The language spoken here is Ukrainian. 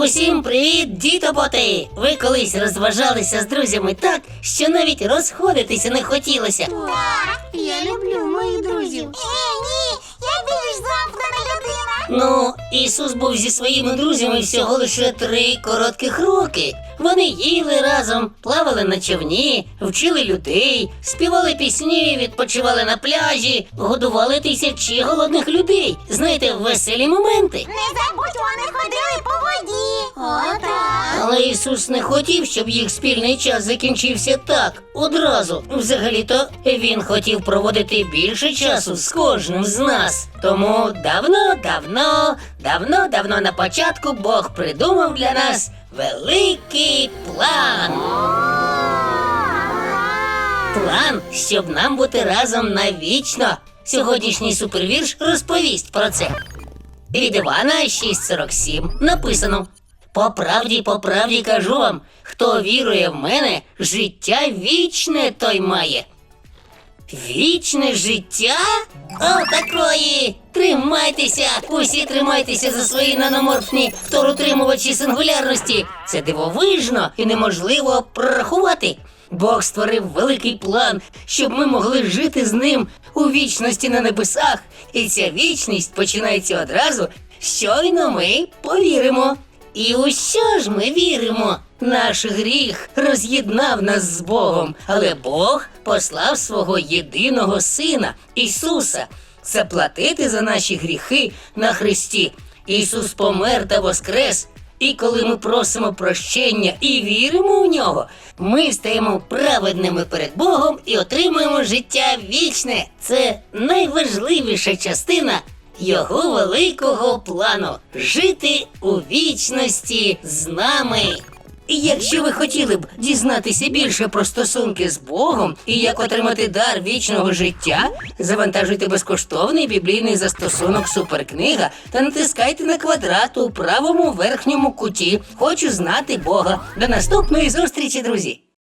Усім привіт, дітоботи! Ви колись розважалися з друзями так, що навіть розходитися не хотілося. Так, я люблю моїх друзів. Е, ні, я більш замкнена людина. Ну, Ісус був зі своїми друзями всього лише три коротких роки. Вони їли разом, плавали на човні, вчили людей, співали пісні, відпочивали на пляжі, годували тисячі голодних людей. Знаєте, веселі моменти. Не забудь, вони ходили Але Ісус не хотів, щоб їх спільний час закінчився так, одразу. Взагалі-то він хотів проводити більше часу з кожним з нас. Тому давно, давно, давно, давно на початку Бог придумав для нас великий план. План, щоб нам бути разом навічно. Сьогоднішній супервірш розповість про це. Від Івана 6.47 написано: По правді, по правді кажу вам, хто вірує в мене, життя вічне той має. Вічне життя? О, такої! Тримайтеся! Усі тримайтеся за свої наноморфні второтримувачі сингулярності. Це дивовижно і неможливо прорахувати. Бог створив великий план, щоб ми могли жити з ним у вічності на небесах, і ця вічність починається одразу, щойно ми повіримо. І у що ж ми віримо? Наш гріх роз'єднав нас з Богом, але Бог послав свого єдиного Сина Ісуса заплатити за наші гріхи на Христі. Ісус помер та воскрес. І коли ми просимо прощення і віримо в нього, ми стаємо праведними перед Богом і отримуємо життя вічне. Це найважливіша частина його великого плану жити у вічності з нами. І якщо ви хотіли б дізнатися більше про стосунки з Богом і як отримати дар вічного життя, завантажуйте безкоштовний біблійний застосунок Суперкнига та натискайте на квадрат у правому верхньому куті. Хочу знати Бога. До наступної зустрічі, друзі!